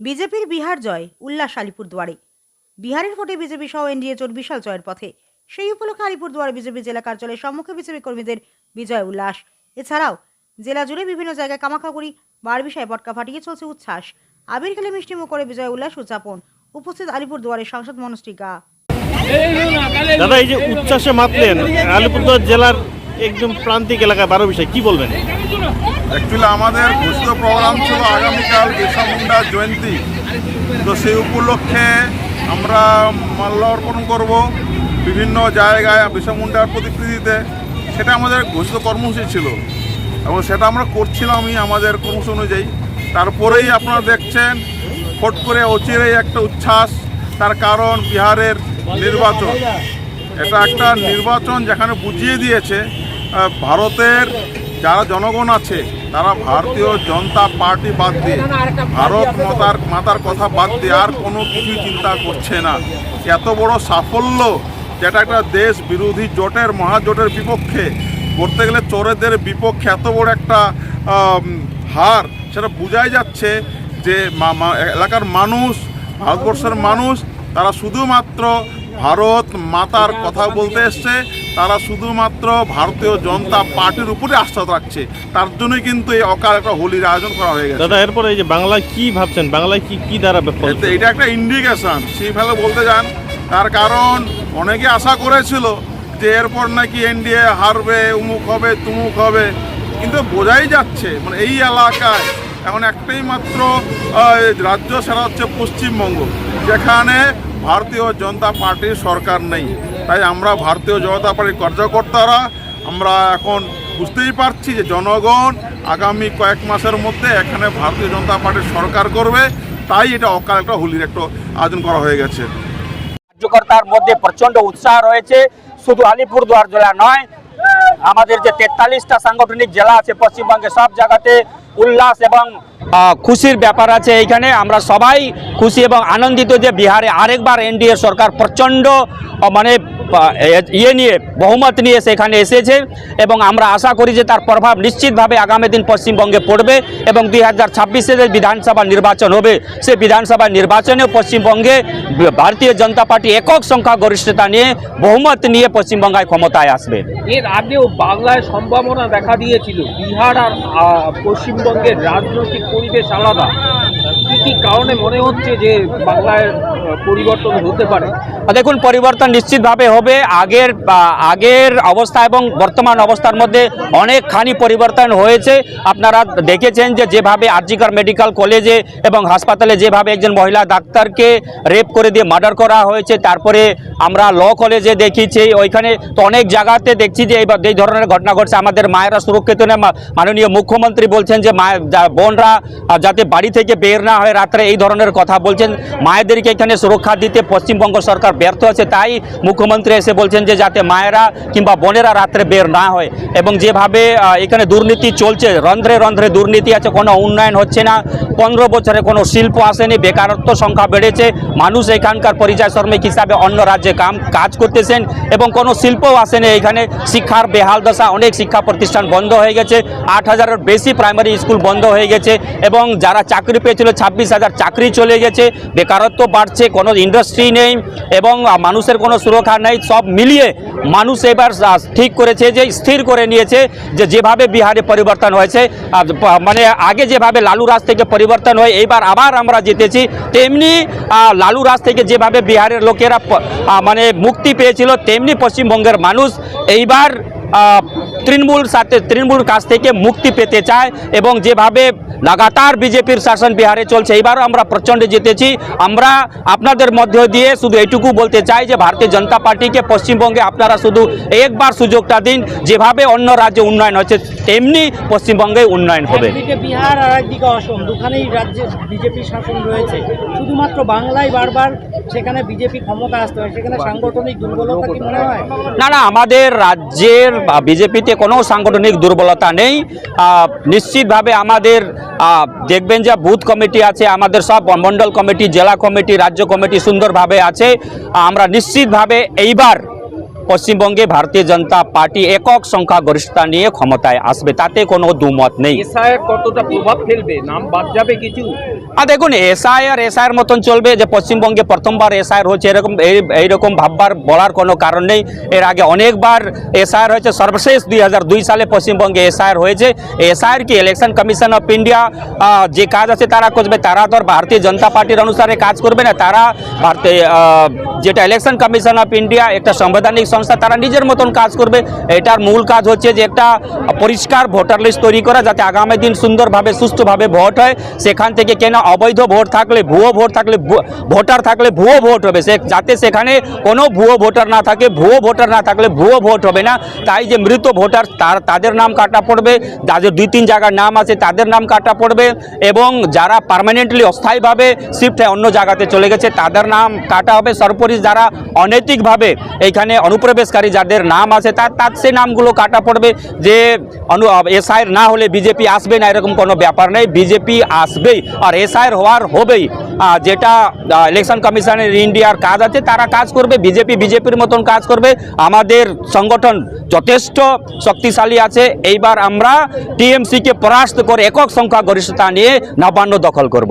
বিজেপির বিহার জয়, উল্লাস আলিপুরদুয়ারে। বিহারের ভোটে বিজেপি সহ এনডিএ জোট বিশাল জয়ের পথে। সেই উপলক্ষে আলিপুরদুয়ার বিজেপি জেলা কার্যালয়ের সম্মুখে বিজেপি কর্মীদের বিজয় উল্লাস। এছাড়াও জেলা জুড়ে বিভিন্ন জায়গায় কামাখাগুড়ি বার বিষয়ে বটকা ফাটিয়ে চলছে উচ্ছ্বাস। আবির খেলে মিষ্টিমুখ করে বিজয় উল্লাস উদযাপন। উপস্থিত আলিপুরদুয়ারের সাংসদ গা দাদা, এই যে উচ্ছ্বাসে মাতলেন আলিপুরদুয়ার জেলার একদম প্রান্তিক এলাকায় বারো বিষয়, কি বলবেন? অ্যাকচুয়ালি আমাদের ঘোষিত প্রোগ্রাম ছিল আগামীকাল বিরসা মুন্ডার জয়ন্তী। তো সেই উপলক্ষে আমরা মাল্য অর্পণ করব বিভিন্ন জায়গায় বিরসা মুন্ডার প্রতিকৃতিতে। সেটা আমাদের ঘোষিত কর্মসূচি ছিল। এবং সেটা আমরা করছিলামই আমাদের কর্মসূচি অনুযায়ী। তারপরেই আপনারা দেখছেন, ফট করে অচিরেই একটা উচ্ছ্বাস, তার কারণ বিহারের নির্বাচন। এটা একটা নির্বাচন যেখানে বুঝিয়ে দিয়েছে ভারতের যারা জনগণ আছে, তারা ভারতীয় জনতা পার্টি বাদ দিয়ে ভারত মাতার মাতার কথা বাদ দিয়ে আর কোনো কিছু চিন্তা করছে না। এত বড় সাফল্য যেটা একটা দেশ বিরোধী জোটের, মহাজোটের বিপক্ষে করতে গেলে চোরেদের বিপক্ষে এত বড় একটা হার, সেটা বোঝাই যাচ্ছে যে এলাকার মানুষ, ভারতবর্ষের মানুষ, তারা শুধুমাত্র ভারত মাতার কথা বলতে এসছে তারা শুধুমাত্র ভারতীয় জনতা পার্টির উপরে আস্থা রাখছে। তার জন্যই কিন্তু এই অকাল একটা হোলির আয়োজন করা হয়ে গেছে। দাদা এরপরে এই যে বাংলায় কি ভাবছেন? বাংলায় কি কি দাঁড়াবে ফল? এতে এটা একটা ইন্ডিকেশন সেইভাবে বলতে যান। তার কারণ অনেকে আশা করেছিল যে এরপর নাকি এনডিএ হারবে উমুক হবে তুমুক হবে। কিন্তু বোঝাই যাচ্ছে মানে এই এলাকায় এখন একটাই মাত্র রাজ্য সেটা হচ্ছে পশ্চিমবঙ্গ যেখানে ভারতীয় জনতা পার্টির সরকার নেই। তাই আমরা ভারতীয় জনতা পার্টির কার্যকর্তারা আমরা এখন বুঝতেই পারছি যে জনগণ আগামী কয়েক মাসের মধ্যে এখানে ভারতীয় জনতা পার্টির সরকার করবে। তাই এটা অকাল একটা হোলির একটা আয়োজন করা হয়ে গেছে। কার্যকর্তার মধ্যে প্রচণ্ড উৎসাহ রয়েছে। শুধু আলিপুরদুয়ার জেলা নয় আমাদের যে তেতাল্লিশটা সাংগঠনিক জেলা আছে পশ্চিমবঙ্গে, সব জায়গাতে উল্লাস এবং খুশির ব্যাপার আছে এইখানে। আমরা সবাই খুশি এবং আনন্দিত যে বিহারে আরেকবার এনডিএ সরকার প্রচণ্ড মানে ইয়ে নিয়ে বহুমত নিয়ে সেখানে এসেছে এবং আমরা আশা করি যে তার প্রভাব নিশ্চিতভাবে আগামী দিন পশ্চিমবঙ্গে পড়বে এবং দুই হাজার ছাব্বিশে যে বিধানসভা নির্বাচন হবে, সে বিধানসভা নির্বাচনে পশ্চিমবঙ্গে ভারতীয় জনতা পার্টি একক সংখ্যা গরিষ্ঠতা নিয়ে বহুমত নিয়ে পশ্চিমবঙ্গায় ক্ষমতায় আসবে। এর আগেও বাংলায় সম্ভাবনা দেখা দিয়েছিল, বিহার আর পশ্চিমবঙ্গের রাজনৈতিক পরিবেশ আলাদা। কি কারণে মনে হচ্ছে যে বাংলায় পরিবর্তন হতে পারে। দেখুন, পরিবর্তন নিশ্চিতভাবে হবে। আগের আগের অবস্থা এবং বর্তমান অবস্থার মধ্যে অনেকখানি পরিবর্তন হয়েছে। আপনারা দেখেছেন যে যেভাবে আরজিকর মেডিকেল কলেজে এবং হাসপাতালে যেভাবে একজন মহিলা ডাক্তারকে রেপ করে দিয়ে মার্ডার করা হয়েছে, তারপরে আমরা ল কলেজে দেখিছি ওইখানে তো অনেক জায়গাতে দেখছি যে এই ধরনের ঘটনা ঘটছে, আমাদের মায়েরা সুরক্ষিত নেই মাননীয় মুখ্যমন্ত্রী বলছেন যে মায়ের বোনরা যাতে বাড়ি থেকে বের না হয়, রাত্রে এই ধরনের কথা বলছেন। মায়েদেরকে এখানে সুরক্ষা দিতে পশ্চিমবঙ্গ সরকার ব্যর্থ আছে তাই মুখ্যমন্ত্রী এসে বলছেন যে যাতে মায়েরা কিংবা বোনেরা রাত্রে বের না হয়। এবং যেভাবে এখানে দুর্নীতি চলছে, রন্ধ্রে রন্ধ্রে দুর্নীতি আছে, কোনো উন্নয়ন হচ্ছে না, পনেরো বছরে কোনো শিল্প আসেনি, বেকারত্ব সংখ্যা বেড়েছে, মানুষ এখানকার পরিচয় শ্রমিক হিসাবে অন্য রাজ্যে কাম, কাজ করতেছেন, এবং কোনো শিল্পও আসেনি এখানে, শিক্ষার বেহাল দশা, অনেক শিক্ষা প্রতিষ্ঠান বন্ধ হয়ে গেছে, আট হাজারের বেশি প্রাইমারি স্কুল বন্ধ হয়ে গেছে, এবং যারা চাকরি পেয়েছিল, ছাব্বিশ হাজার চাকরি চলে গেছে, বেকারত্ব বাড়ছে কোনো ইন্ডাস্ট্রি নেই এবং মানুষের কোনো সুরক্ষা নেই, সব মিলিয়ে মানুষ এবার ঠিক করেছে যে, স্থির করে নিয়েছে যে, যেভাবে বিহারে পরিবর্তন হয়েছে মানে আগে যেভাবে লালু রাজ থেকে পরিবর্তন হয় এইবার আবার আমরা জিতেছি, তেমনি লালু রাজ থেকে যেভাবে বিহারের লোকেরা মানে মুক্তি পেয়েছিল, তেমনি পশ্চিমবঙ্গের মানুষ এইবার তৃণমূল সাথে, তৃণমূল কাছ থেকে মুক্তি পেতে চায় এবং যেভাবে লাগাতার বিজেপির শাসন বিহারে চলছে। এইবারও আমরা প্রচণ্ড জিতেছি। আমরা আপনাদের মধ্য দিয়ে শুধু এইটুকু বলতে চাই যে ভারতীয় জনতা পার্টিকে পশ্চিমবঙ্গে আপনারা শুধু একবার সুযোগটা দিন যেভাবে অন্য রাজ্যে উন্নয়ন হচ্ছে তেমনি পশ্চিমবঙ্গে উন্নয়ন হবে। বিহার আর একদিকে অসম দুখানেই রাজ্যে বিজেপি শাসন রয়েছে। শুধুমাত্র বাংলায় বারবার সেখানে বিজেপি ক্ষমতা আসতে হয় সেখানে সাংগঠনিক দুর্বলতা কি মনে হয়? না না আমাদের রাজ্যের বিজেপিতে কোনো সাংগঠনিক দুর্বলতা নেই। নিশ্চিতভাবে আমাদের দেখবেন যে বুথ কমিটি আছে, আমাদের সব মণ্ডল কমিটি, জেলা কমিটি, রাজ্য কমিটি সুন্দরভাবে আছে। আমরা নিশ্চিতভাবে এইবার পশ্চিমবঙ্গে ভারতীয় জনতা পার্টি একক সংখ্যা গরিষ্ঠতা নিয়ে ক্ষমতায় আসবে তাতে কোনো দুমত নেই। এসআইয়ের কতটা প্রভাব ফেলবে? নাম বাদ যাবে কিছু? আর দেখুন এসআইআর এসআইয়ের মতন চলবে যে পশ্চিমবঙ্গে প্রথমবার এসআইআর হচ্ছে এরকম এইরকম ভাববার বলার কোনো কারণ নেই। এর আগে অনেকবার এসআইআর হয়েছে সর্বশেষ দুই হাজার দুই সালে পশ্চিমবঙ্গে এসআইআর হয়েছে। এসআইআর কি ইলেকশন কমিশন অফ ইন্ডিয়া যে কাজ আছে তারা করবে তারা তো আর ভারতীয় জনতা পার্টির অনুসারে কাজ করবে না তারা ভারতীয় যেটা ইলেকশন কমিশন অফ ইন্ডিয়া একটা সাংবিধানিক সংস্থা, তারা নিজের মতন কাজ করবে। এটার মূল কাজ হচ্ছে যে একটা পরিষ্কার ভোটার লিস্ট তৈরি করা, যাতে আগামী দিন সুন্দরভাবে, সুষ্ঠুভাবে ভোট হয়। সেখান থেকে কেন অবৈধ ভোট থাকলে ভুয়ো ভোট থাকলে ভোটার থাকলে ভুয়ো ভোট হবে। সে, যাতে সেখানে কোনো ভুয়ো ভোটার না থাকে, ভুয়ো ভোটার না থাকলে ভুয়ো ভোট হবে না। তাই যে মৃত ভোটার, তার, তাদের নাম কাটা পড়বে। যাদের দুই, তিন জায়গার নাম আছে, তাদের নাম কাটা পড়বে। এবং যারা পার্মানেন্টলি অস্থায়ীভাবে শিফট হয়ে অন্য জায়গাতে চলে গেছে, তাদের নাম কাটা হবে। সর্বোপরি যারা অনৈতিকভাবে এইখানে অনুপ্রবেশকারী যাদের নাম আছে তার তার সে নামগুলো কাটা পড়বে যে অনু এসআইয়ের না হলে বিজেপি আসবে না, এরকম কোনো ব্যাপার নেই, বিজেপি আসবেই। আর এসআইয়ের হওয়ার হবেই। যেটা ইলেকশন কমিশনের ইন্ডিয়ার কাজ আছে, তারা কাজ করবে, বিজেপি বিজেপির মতন কাজ করবে। আমাদের সংগঠন যথেষ্ট শক্তিশালী আছে। এইবার আমরা টিএমসিকে পরাস্ত করে একক সংখ্যা গরিষ্ঠতা নিয়ে নবান্ন দখল করব।